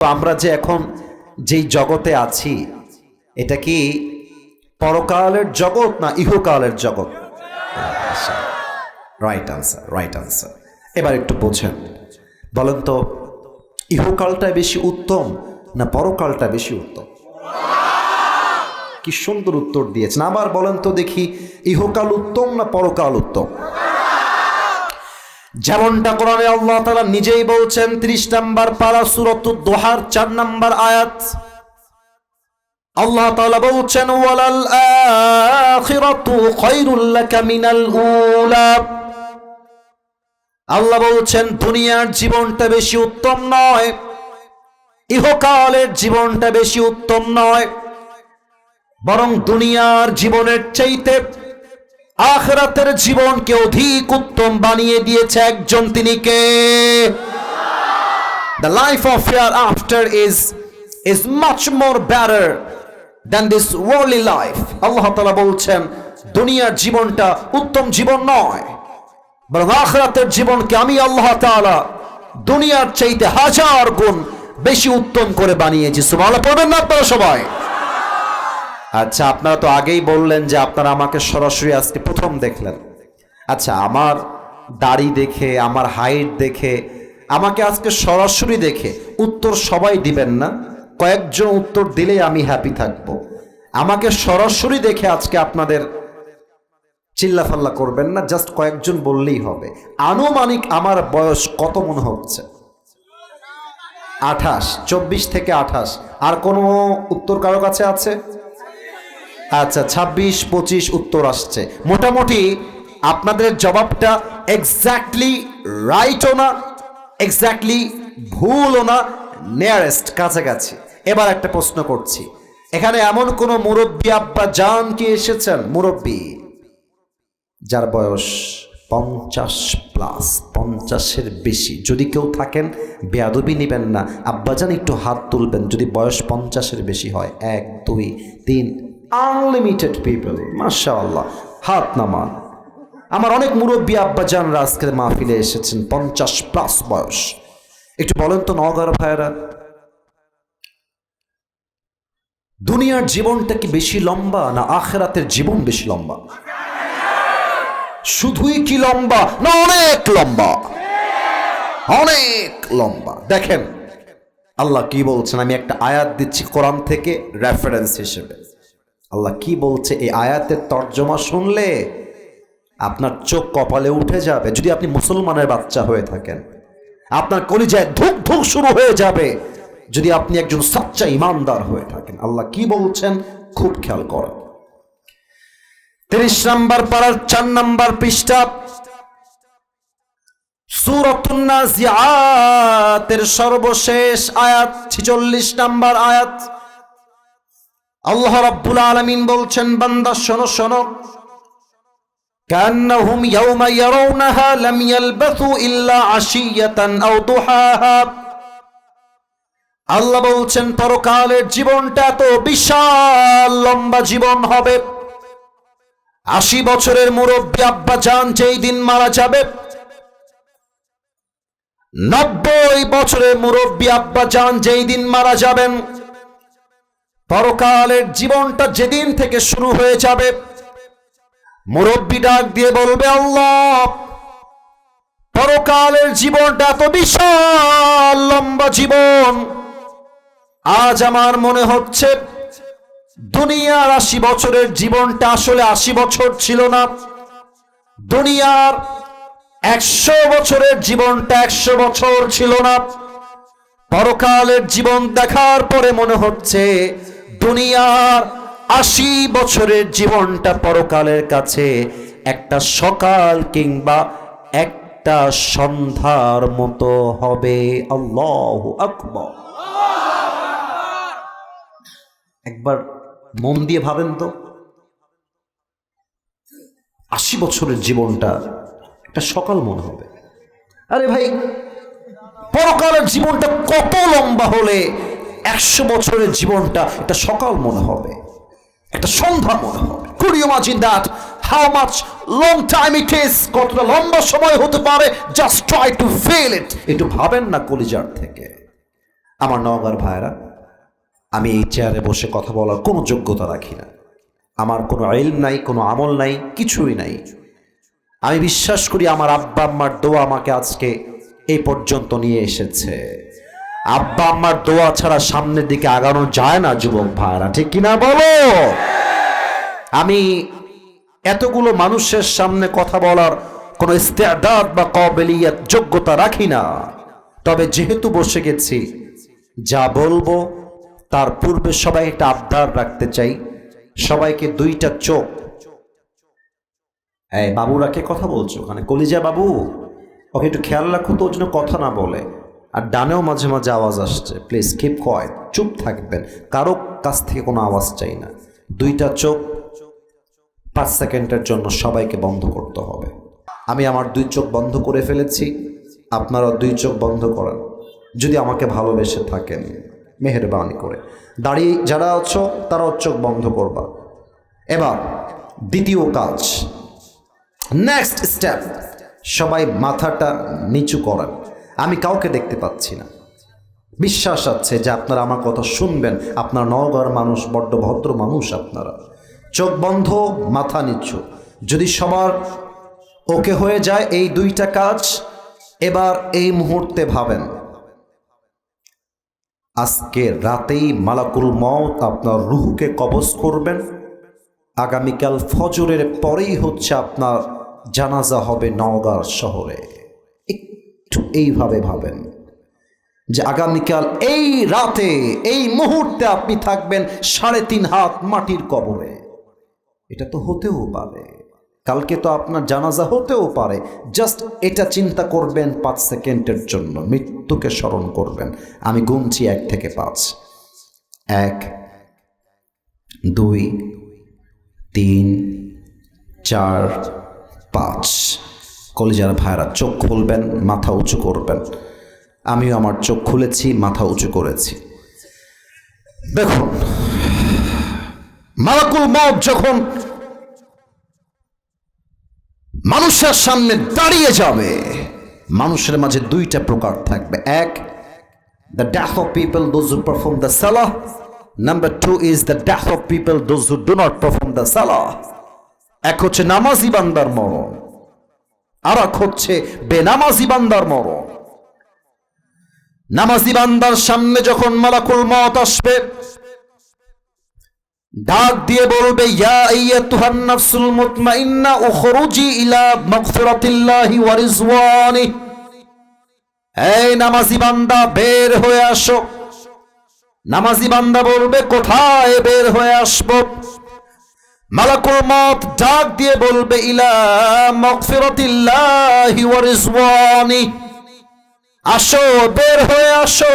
তো আমরা যে এখন যেই জগতে আছি, এটা কি পরকালের জগৎ না ইহকালের জগৎ? রাইট আনসার রাইট আনসার এবার একটু বোঝেন। বলেন তো, ইহকালটা বেশি উত্তম না পরকালটা বেশি উত্তম? কি সুন্দর উত্তর দিয়েছেন। আবার বলেন তো দেখি, ইহকাল উত্তম না পরকাল উত্তম? যেমনটা কোরআনে আল্লাহ তাআলা নিজেই বলছেন 30 নাম্বার পারা সূরাতুদ দোহার 4 নাম্বার আয়াত। আল্লাহ তাআলা বলছেন, ওয়ালাল আখিরাতু খায়রুল লাকা মিনাল উলা। আল্লাহ বলছেন, দুনিয়ার জীবনটা বেশি উত্তম নয়, ইহকালের জীবনটা বেশি উত্তম নয়, বরং দুনিয়ার জীবনের চাইতে আখরাতের জীবনকে অধিক উত্তম বানিয়ে দিয়েছে একজন তিনি কে? The life of here after is is much more better than this worldly life আল্লাহ তালা বলছেন, দুনিয়ার জীবনটা উত্তম জীবন নয়, বরং আখরাতের জীবনকে আমি আল্লাহ তাআলা দুনিয়ার চাইতে হাজার গুণ বেশি উত্তম করে বানিয়েছি। সুবহানাল্লাহ, পড়বেন না আপনারা সবাই। আচ্ছা আপনারা তো আগেই বললেন যে আপনারা আমাকে সরাসরি আজকে প্রথম দেখলেন। আচ্ছা আমার দাড়ি দেখে, আমার হাইট দেখে, আমাকে আজকে সরাসরি দেখে উত্তর সবাই দিবেন না। কয়েকজন উত্তর দিলেই আমি হ্যাপি থাকব। আমাকে সরাসরি দেখে আজকে আপনাদের চিল্লাফাল্লা করবেন না জাস্ট কয়েকজন বললেই হবে। আনুমানিক আমার বয়স কত মনে হচ্ছে? আঠাশ, চব্বিশ থেকে আঠাশ। আর কোনো উত্তর কারও কাছে আছে? আচ্ছা ছাব্বিশ, পঁচিশ উত্তর আসছে। মোটামুটি আপনাদের জবাবটা এক্স্যাক্টলি রাইটও না এক্স্যাক্টলি ভুলও না নিয়ারেস্ট কাছাকাছি। এবার একটা প্রশ্ন করছি। এখানে এমন কোনো মুরব্বী আব্বা জান কি এসেছেন? মুরব্বী। যার বয়স পঞ্চাশ প্লাস পঞ্চাশের বেশি। যদি কেউ থাকেন, বেয়াদবি নেবেন না। আব্বাজান একটু হাত তুলবেন, যদি বয়স পঞ্চাশের বেশি হয়। এক, দুই, তিন আনলিমিটেড পিপল মাশা আল্লাহ হাত নামান। আমার অনেক মুরব্বী আব্বাজানরা আজকের মাহফিলে এসেছেন, পঞ্চাশ প্লাস বয়স। একটু বলেন তো নগর ভাইরা দুনিয়ার জীবনটা কি বেশি লম্বা না আখেরাতের জীবন বেশি লম্বা? শুধুই কি লম্বা না অনেক লম্বা? অনেক লম্বা। দেখেন, আল্লাহ কি বলছেন? আমি একটা আয়াত দিচ্ছি কোরআন থেকে রেফারেন্স হিসেবে। আল্লাহ কি বলছে এই আয়াতের তর্জমা শুনলে আপনার চোখ কপালে উঠে যাবে, যদি আপনি মুসলমানের বাচ্চা হয়ে থাকেন। আপনার কলিজায় ধুক ধুক শুরু হয়ে যাবে, যদি আপনি একজন সচ্চা ইমানদার হয়ে থাকেন। আল্লাহ কি বলছেন? খুব খেয়াল করেন। তিরিশ নাম্বার পাড়ার চার নাম্বার পৃষ্ঠা সুরতুন্নাজিয়াতের সর্বশেষ আয়াত, ছিচল্লিশ নাম্বার আয়াত। আল্লাহ রাব্বুল আলামিন বলছেন বান্দা শোনো শোনো كأنهم يوم يرونها لم يلبثوا إلا عشية أو ضحاها আল্লাহ বলছেন পরকালের জীবনটা এত বিশাল লম্বা জীবন হবে আশি বছরের মুরব্বী আব্বা যান যেই দিন মারা যাবে নব্বই বছরের মুরব্বী আব্বা যান যেই দিন মারা যাবেন পরকালের জীবনটা যেদিন থেকে শুরু হয়ে যাবে, মুরব্বী ডাক দিয়ে বলবে, আল্লাহ, পরকালের জীবনটা এত বিশাল লম্বা জীবন। আজ আমার মনে হচ্ছে, দুনিয়ার আশি বছরের জীবনটা আসলে আশি বছর ছিল না। দুনিয়ার একশো বছরের জীবনটা একশো বছর ছিল না। পরকালের জীবন দেখার পরে মনে হচ্ছে দুনিয়ার আশি বছরের জীবনটা পরকালের কাছে, একটা সকাল কিংবা একটা সন্ধ্যার মতো হবে। আল্লাহ আকবর। একবার মন দিয়ে ভাবেন তো। আশি বছরের জীবনটা একটা সকাল মনে হবে। আরে ভাই, পরকালের জীবনটা কত লম্বা হলে একশো বছরের জীবনটা একটা সকাল মনে হবে, একটা সন্ধ্যা মনে হবে। Could you that how much long time it is কতটা লম্বা সময় হতে পারে just try to feel it একটু ভাবেন না কলিজার থেকে। আমার নওগাঁর ভাইরা, আমি এই চেয়ারে বসে কথা বলার কোনো যোগ্যতা রাখি না। আমার কোনো আইল নাই, কোনো আমল নাই, কিছুই নাই। আমি বিশ্বাস করি আমার আব্বা আম্মার দোয়া আমাকে আজকে এই পর্যন্ত নিয়ে এসেছে। আব্বা আম্মার দোয়া ছাড়া সামনের দিকে আগানো যায় না, যুবক ভাইরা ঠিক কিনা বলো? আমি এতগুলো মানুষের সামনে কথা বলার কোনো ইস্তেদাদ বা কবেলিয়াত যোগ্যতা রাখি না। তবে যেহেতু বসে গেছি, যা বলব, তার পূর্বে সবাই একটা আবদার রাখতে চাই। সবাইকে দুইটা চোখ। এই বাবুরাকে কথা বলছো? ওখানে কলিজা বাবু? ওকে একটু খেয়াল রাখো তো ওর জন্য কথা না বলে। আর ডানেও মাঝে মাঝে আওয়াজ আসছে। প্লিজ কিপ কয় চুপ থাকবেন। কারও কাছ থেকে কোনো আওয়াজ চাই না। দুইটা চোখ পাঁচ সেকেন্ডের জন্য সবাইকে বন্ধ করতে হবে। আমি আমার দুই চোখ বন্ধ করে ফেলেছি। আপনারা দুই চোখ বন্ধ করেন। যদি আমাকে ভালোবেসে থাকেন, মেহরবানি করে। দাঁড়িয়ে যারা আছো, তারাও চোখ বন্ধ করবা। এবার দ্বিতীয় কাজ। নেক্সট স্টেপ সবাই মাথাটা নিচু করেন। আমি কাউকে দেখতে পাচ্ছি না। বিশ্বাস আছে যে আপনারা আমার কথা শুনবেন। আপনার নওগাঁর মানুষ, বড্ড ভদ্র মানুষ আপনারা। চোখ বন্ধ, মাথা নিচু। যদি সবার ওকে হয়ে যায় এই দুইটা কাজ, এবার এই মুহূর্তে ভাবেন, আজকে রাতেই মালাকুল মত আপনার রুহুকে কবজ করবেন। আগামীকাল ফজরের পরেই হচ্ছে আপনার জানাজা হবে নওগাঁ শহরে। একটু এইভাবে ভাবেন যে আগামীকাল এই রাতে, এই মুহূর্তে আপনি থাকবেন সাড়ে তিন হাত মাটির কবরে। এটা তো হতেও পারে। কালকে তো আপনার জানাজা হতেও পারে। জাস্ট এটা চিন্তা করবেন পাঁচ সেকেন্ডের জন্য। মৃত্যুকে স্মরণ করবেন। আমি গুনছি এক থেকে পাঁচ। এক, দুই, তিন, চার, পাঁচ। কলেজার ভাইরা চোখ খুলবেন, মাথা উঁচু করবেন। আমিও আমার চোখ খুলেছি, মাথা উঁচু করেছি। দেখুন, মালাকুল মত যখন মানুষের সামনে দাঁড়িয়ে যাবে, মানুষের মাঝে দুইটা প্রকার থাকবে। এক the death of people those who perform the Salah number two is the death of people those who do not perform the সালাহ এক হচ্ছে নামাজি বান্দার মরণ। আর এক হচ্ছে বেনামাজি বান্দার মরণ। নামাজি বান্দার সামনে যখন মালাকুল মত আসবে, ডাক দিয়ে বলবে নামাজি বান্দা, বের হয়ে আসো। নামাজি বান্দা বলবে, কোথায় বের হয়ে আসব? মালাকুল মত ডাক দিয়ে বলবে, ইলা মাগফিরাতিল্লাহি ওয়া রিজওয়ানি। আসো, বের হয়ে আসো।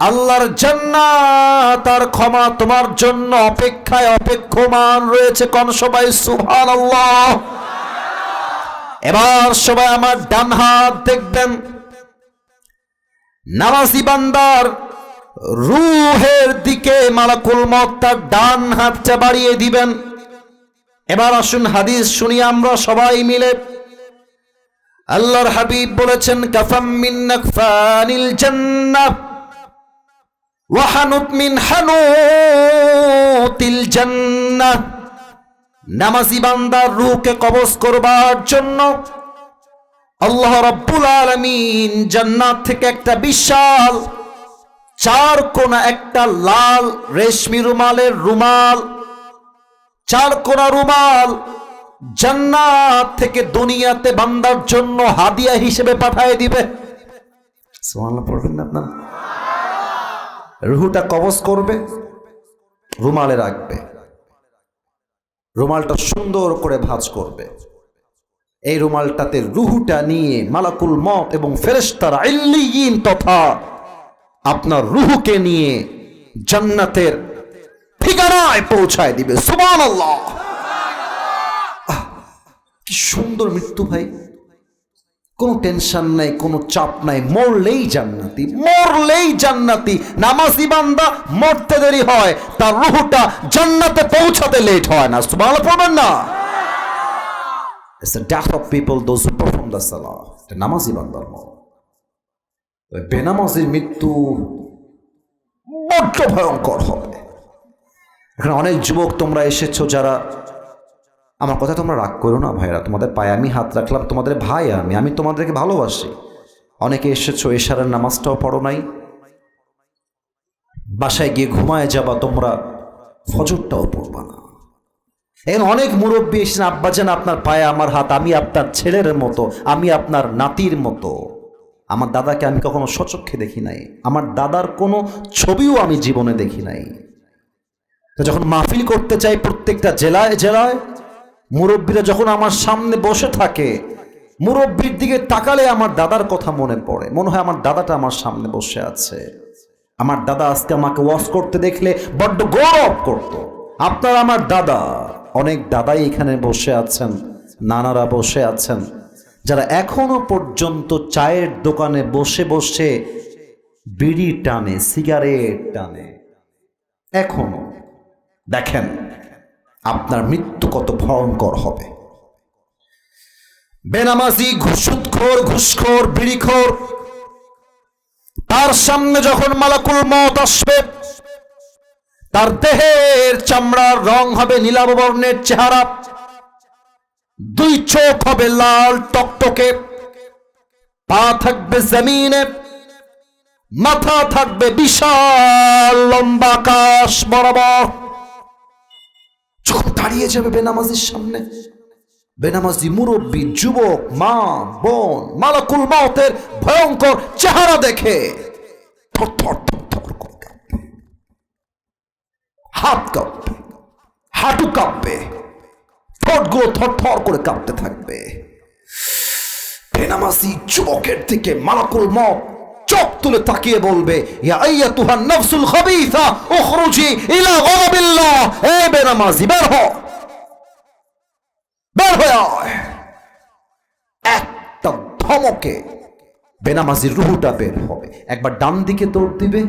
আল্লাহর জান্নাত আর ক্ষমা তোমার জন্য অপেক্ষায় অপেক্ষমান রয়েছে কোন সবাই? সুভান এবার সবাই আমার ডান হাত দেখবেন। নামাজি বান্দার রুহের দিকে মালাকুল মত তার ডান হাতটা বাড়িয়ে দিবেন। এবার আসুন হাদিস শুনি আমরা সবাই মিলে। আল্লাহর হাবিব বলেছেন, কাফাম মিন নাকফানিল জান্নাহ ওয়াহানুত মিন হানুতিল জান্নাহ নামাজি বান্দার রূহকে কবজ করবার জন্য আল্লাহ রাব্বুল আলামিন জান্নাত থেকে একটা বিশাল চার কোনা একটা লাল রেশমি রুমালের রুমাল, চার কোনা রুমাল জান্নাত থেকে দুনিয়াতে বান্দার জন্য হাদিয়া হিসেবে পাঠিয়ে দিবে। পড়বেন না রুহুটা কবজ করবে, রুমালে রাখবে। রুমালটা সুন্দর করে ভাঁজ করবে। এই রুমালটাতে রুহুটা নিয়ে মালাকুল মত এবং ফেরেস্তারা ইল্লিয়িন তথা আপনার রুহুকে নিয়ে জান্নাতের ঠিকানায় পৌঁছায় দিবে। সুবহানাল্লাহ। আহ, কি সুন্দর মৃত্যু ভাই। কোনো টেনশন নাই কোনো চাপ নাই। মরলেই জান্নাতি মরলেই জান্নাতি। নামাজি বান্দা মরতে দেরি হয় তার রুহটা জান্নাতে পৌঁছাতে লেট হয় না। সুবহানাল্লাহ পড়বেন না। It's the death of people those who perform the salah. নামাজি বান্দার মরণ। ওই বেনামাজির মৃত্যু বড্ড ভয়ঙ্কর হবে। এখানে অনেক যুবক তোমরা এসেছ যারা, আমার কথা তোমরা রাগ করো না ভাইরা তোমাদের পায়ে আমি হাত রাখলাম, তোমাদের ভাই আমি আমি তোমাদেরকে ভালোবাসি। অনেকে এসেছ, এশারের নামাজটাও পড়ো নাই। বাসায় গিয়ে ঘুমায় যাবা, তোমরা ফজরটাও পড়বা না। এখন অনেক মুরব্বী এসেছেন, আব্বাজান আপনার পায়ে আমার হাত, আমি আপনার ছেলের মতো, আমি আপনার নাতির মতো। আমার দাদাকে আমি কখনো সচক্ষে দেখি নাই। আমার দাদার কোনো ছবিও আমি জীবনে দেখি নাই। তো যখন মাহফিল করতে চাই প্রত্যেকটা জেলায় জেলায়, মুরব্বীরা যখন আমার সামনে বসে থাকে, মুরব্বীর দিকে তাকালে আমার দাদার কথা মনে পড়ে। মনে হয় আমার দাদাটা আমার সামনে বসে আছে। আমার দাদা আজকে আমাকে ওয়াশ করতে দেখলে বড্ড গৌরব করত। আপনার আমার দাদা। অনেক দাদাই এখানে বসে আছেন, নানারা বসে আছেন। যারা এখনও পর্যন্ত চায়ের দোকানে বসে বসে বিড়ি টানে, সিগারেট টানে, এখনও। দেখেন, আপনার মৃত্যু কত ভয়ঙ্কর হবে। বেনামাজি ঘুষুৎখোর ঘুষখোর, বিড়িখোর, তার সামনে যখন মালাকুল মত আসবে, তার দেহের চামড়ার রং হবে নীলাভ বর্ণের চেহারা। দুই চোখ হবে লাল টকটকে, পা থাকবে জমিনে, মাথা থাকবে বিশাল লম্বা আকাশ বরাবর। যখন দাঁড়িয়ে যাবে বেনামাজির সামনে, বেনামাজি মুরব্বী, যুবক, মা, বোন, মালাকুল মতের ভয়ঙ্কর চেহারা দেখে হাত কাঁপবে, হাঁটু কাঁপবে। ঠোঁটগুলো থরথর করে কাঁপতে থাকবে। বেনামাজি যুবকের দিকে মালাকুল মত চোখ তুলে তাকিয়ে বলবে, ইয়া আইয়াতুহা নাফসুল খাবিসা ইলা এ বেনামাজি, বের হ। বের হয়ে একটা ধমকে বেনামাজির রুহুটা বের হবে। একবার ডান দিকে দৌড় দিবে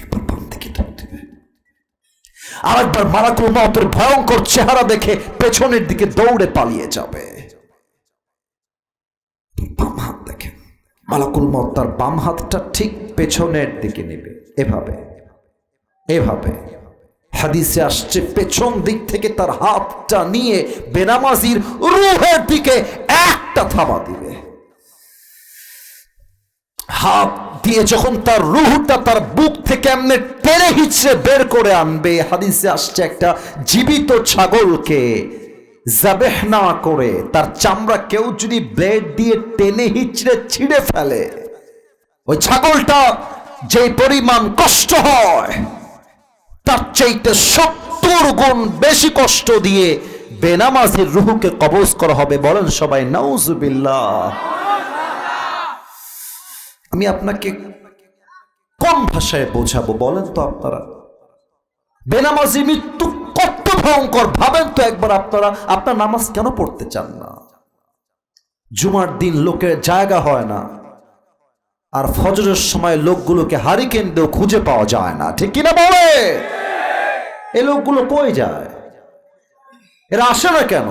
একবার বাম দিকে দৌড় দিবে আরেকবার মারাকুল মতের ভয়ঙ্কর চেহারা দেখে পেছনের দিকে দৌড়ে পালিয়ে যাবে। বাম হাত দেখেন। মালাকুল মত তার বাম হাতটা ঠিক পেছনের দিকে নেবে। এভাবে। এভাবে। হাদিসে আসছে, পেছন দিক থেকে তার হাতটা নিয়ে বেনামাজির রুহের দিকে একটা থাবা দিবে। হাত দিয়ে যখন তার রুহটা তার বুক থেকে এমনি টেনে হিচড়ে বের করে আনবে, হাদিসে আসছে একটা জীবিত ছাগলকে জাবেহ না করে, তার চামড়া কেউ যদি ব্লেড দিয়ে টেনে হিচড়ে ছিঁড়ে ফেলে, ওই ছাগলটা যে পরিমাণ কষ্ট হয়, তার চাইতে সত্তর গুণ বেশি কষ্ট দিয়ে বেনামাজির রুহুকে কবজ করা হবে। বলেন সবাই, নাউজুবিল্লাহ। আমি আপনাকে কম ভাষায় বোঝাবো বলেন তো আপনারা? বেনামাজি মৃত্যু কত ভয়ঙ্কর, ভাবেন তো একবার আপনারা, আপনার নামাজ কেন পড়তে চান না? জুমার দিন লোকের জায়গা হয় না, আর ফজরের সময় লোকগুলোকে হারিকেন দিয়েও খুঁজে পাওয়া যায় না, ঠিক কিনা বলে? এ লোকগুলো কই যায়? এরা আসে না কেন?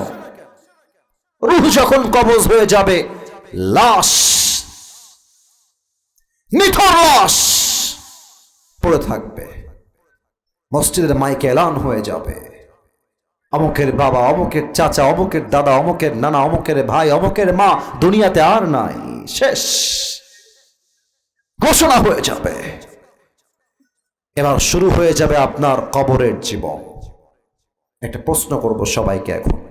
রুহ যখন কবজ হয়ে যাবে, লাশ নিথর পড়ে থাকবে। মসজিদের মাইকে এলান হয়ে যাবে। অমুকের বাবা, অমুকের চাচা, অমুকের দাদা, অমুকের নানা, অমুকের ভাই, অমুকের মা দুনিয়াতে আর নাই। শেষ। ঘোষণা হয়ে যাবে। এবার শুরু হয়ে যাবে আপনার কবরের জীবন। একটা প্রশ্ন করব সবাইকে এখন।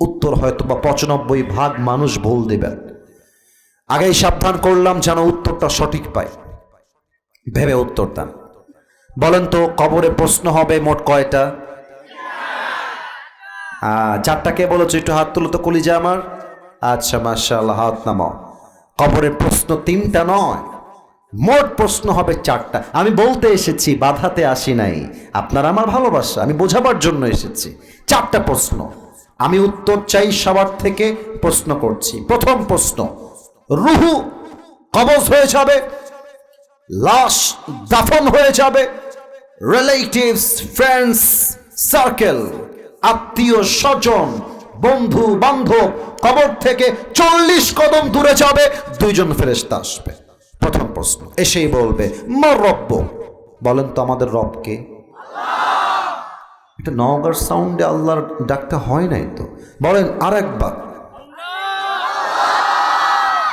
উত্তর হয়তো বা পঁচানব্বই ভাগ মানুষ ভুল দিবেন। আগেই সাবধান করলাম যেন উত্তরটা সঠিক পাই। ভেবে উত্তর দেন। বলেন তো, কবরে প্রশ্ন হবে মোট কয়টা? চারটা কে বলেছ? একটু হাত তুলো তো কলিজা আমার। আচ্ছা মার্শাল্লাহ হাত নামাও। কবরের প্রশ্ন তিনটা নয়, মোট প্রশ্ন হবে চারটা। আমি বলতে এসেছি, বাধাতে আসি নাই। আপনার আমার ভালোবাসা, আমি বোঝাবার জন্য এসেছি। চারটা প্রশ্ন। আমি উত্তর চাই সবার থেকে, প্রশ্ন করছি। প্রথম প্রশ্ন রুহু কবজ হয়ে যাবে, লাশ দাফন হয়ে যাবে রিলেটিভস ফ্রেন্ডস সার্কেল আত্মীয় স্বজন, বন্ধু, বান্ধব, কবর থেকে চল্লিশ কদম দূরে যাবে, দুইজন ফেরেস্তা আসবে। প্রথম প্রশ্ন, এসেই বলবে, মর রব্য বলেন তো আমাদের রবকে এটা নওগাঁর সাউন্ডে আল্লাহর ডাকতে হয় নাই তো। বলেন আর একবার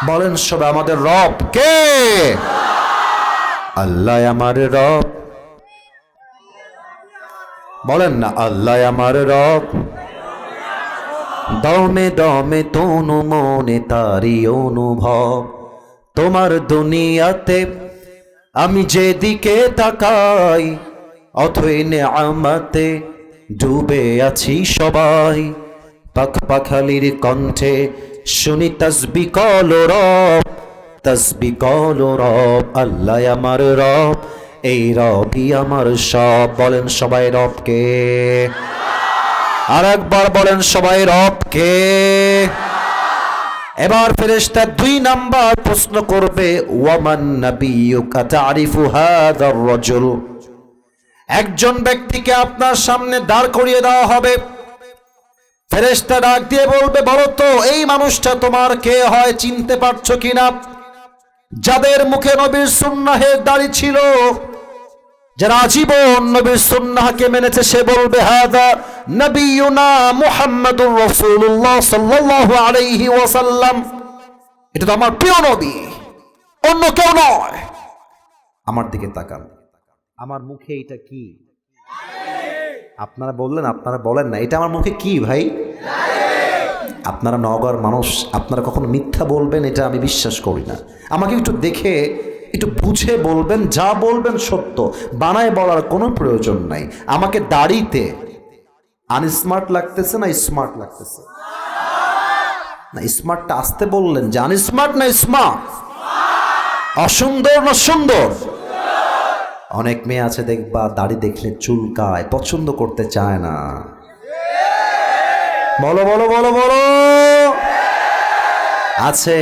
বলেন সবাই, আমাদের রব কে? আল্লাহ আমার রব। বলেন না, আল্লাহ আমার রব। দমে দমে তনু মনে তারি অনুভব। তোমার দুনিয়াতে আমি যেদিকে তাকাই, অথই আমাতে ডুবে আছি সবাই। পাখ পাখালির কণ্ঠে শুনি তসবি কল রব, তসবি কল রব, আল্লাহ আমার রব, এই রবই আমার সব। বলেন সবাই রবকে। আর একবার বলেন সবাই রবকে। এবার ফেরেশতা দুই নাম্বার প্রশ্ন করবে, ওয়ামান নাবিয়ুকা তারিফু হাদার রাজুল? একজন ব্যক্তিকে আপনার সামনে দাঁড় করিয়ে দেওয়া হবে। ফেরেশতা ডাক দিয়ে বলবে, বলো তো, এই মানুষটা তোমার কে হয়, চিনতে পারছ কিনা? যাদের মুখে নবীর সুন্নাহের দাড়ি ছিল, যারা আজীবন নবীর সুন্নাহকে মেনেছে, সে বলবে হাদা নবিয়ুনা মুহাম্মাদুর রাসূলুল্লাহ সাল্লাল্লাহু আলাইহি ওয়াসাল্লাম। এটা তো আমার প্রিয় নবী, অন্য কেউ নয়। আমার দিকে তাকান। আমার মুখে এটা কি? আপনারা বললেন, আপনারা বলেন না। এটা আমার মুখে কি ভাই? আপনারা নগর মানুষ, আপনারা কখনো মিথ্যা বলবেন, এটা আমি বিশ্বাস করি না। আমাকে একটু দেখে, একটু বুঝে বলবেন, যা বলবেন সত্য। বানায় বলার কোনো প্রয়োজন নাই। আমাকে দাড়িতে আনস্মার্ট লাগতেছে না স্মার্ট লাগতেছে? না স্মার্টটা আসতে বললেন যে আনস্মার্ট না স্মার্ট অসুন্দর না সুন্দর? অনেক মেয়ে আছে দেখবা দাড়ি দেখলে চুলকায়, পছন্দ করতে চায় না। বলো বলো বলো বলো। আছে।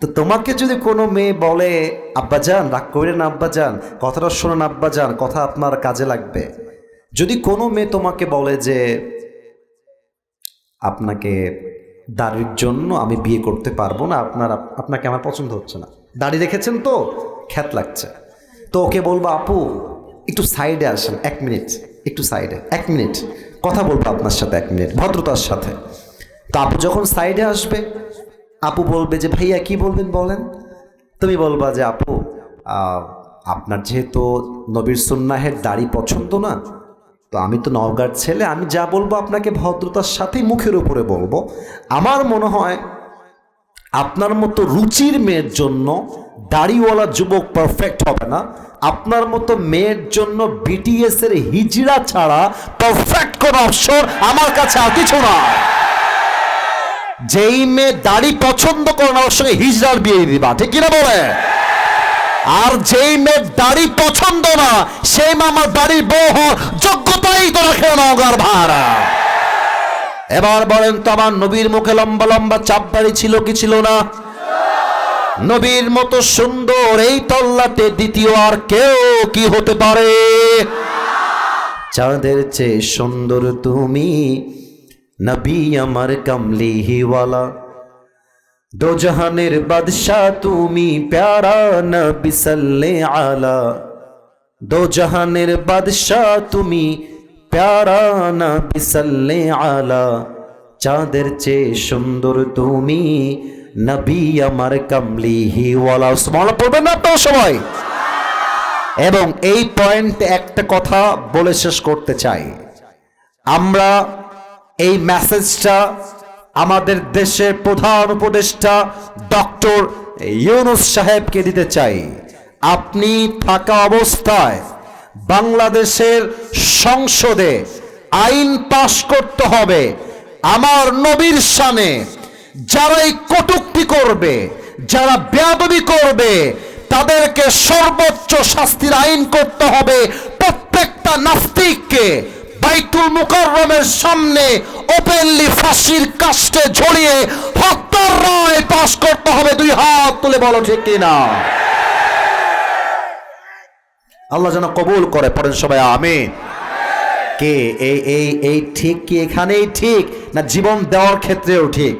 তো তোমাকে যদি কোনো মেয়ে বলে আব্বাজান রাগ করে না আব্বাজান কথাটা শোনেন আব্বাজান কথা আপনার কাজে লাগবে। যদি কোনো মেয়ে তোমাকে বলে যে, আপনাকে দাড়ির জন্য আমি বিয়ে করতে পারব না, আপনার, আপনাকে আমার পছন্দ হচ্ছে না। দাড়ি রেখেছেন তো? খ্যাত লাগছে। তো ওকে বলব, আপু, একটু সাইডে আসেন, এক মিনিট একটু সাইডে এক মিনিট কথা বলব আপনার সাথে এক মিনিট ভদ্রতার সাথে। তো আপু যখন সাইডে আসবে, আপু বলবে যে, ভাইয়া, কি বলবেন বলেন? তুমি বলবা যে, আপু আপনার যেহেতু নবীর সুন্নাহের দাড়ি পছন্দ না, তো আমি তো নওগাঁর ছেলে, আমি যা বলব আপনাকে ভদ্রতার সাথেই মুখের উপরে বলব। আমার মনে হয় আপনার মতো রুচির মেয়ের জন্য দাড়িওয়ালা যুবক পারফেক্ট হবে না। আপনার মতো মেয়ের জন্য বিটিএস এর হিজড়া ছাড়া পারফেক্ট কোন অপশন আমার কাছে আর কিছু না। যেই মেয়ে দাড়ি পছন্দ করে না ওর সঙ্গে হিজড়ার বিয়ে দিবা, ঠিক কিনা বলে? আর যেই মেয়ের দাড়ি পছন্দ না, সেই মা আমার দাড়ির বউ হওয়ার যোগ্যতাই তো রাখে না অগার ভাড়া। এবার বলেন তো আমার নবীর মুখে লম্বা লম্বা চাপ দাড়ি ছিল কি ছিল না? নবীর মতো সুন্দর এই তল্লাতে দ্বিতীয় আর কেউ কি হতে পারে? চাঁদের চেয়ে সুন্দর তুমি নবী আমার কামলি হিওয়ালা দো জাহানের বাদশাহ তুমি প্যারা নবী সাল্লে আলা। দো জাহানের বাদশাহ তুমি প্যারা নবী সাল্লে আলা। চাঁদের চেয়ে সুন্দর তুমি নবী আমার কামলি হিওয়ালা স্মরণ পড়বেন না আপনারা সবাই। এবং এই পয়েন্টে একটা কথা বলে শেষ করতে চাই। আমরা এই মেসেজটা আমাদের দেশের প্রধান উপদেষ্টা ডক্টর ইউনুস সাহেবকে দিতে চাই। আপনি থাকা অবস্থায় বাংলাদেশের সংসদে আইন পাশ করতে হবে। আমার নবীর সানে যারাই কটুক্তি করবে, যারা বেয়াদবি করবে, তাদেরকে সর্বোচ্চ শাস্তির আইন করতে হবে প্রত্যেকটা নাস্তিককে। বাইতুল মুকাররমের সামনে ওপেনলি ফাঁসির কাস্টে ঝরিয়ে হত্যার রায় পাশ করতে হবে। দুই হাত তুলে বলো ঠিক কিনা আল্লাহ যেন কবুল করে, পড়েন সবাই আমি কে, এই এই এই ঠিক কি এখানেই ঠিক? না জীবন দেওয়ার ক্ষেত্রেও ঠিক?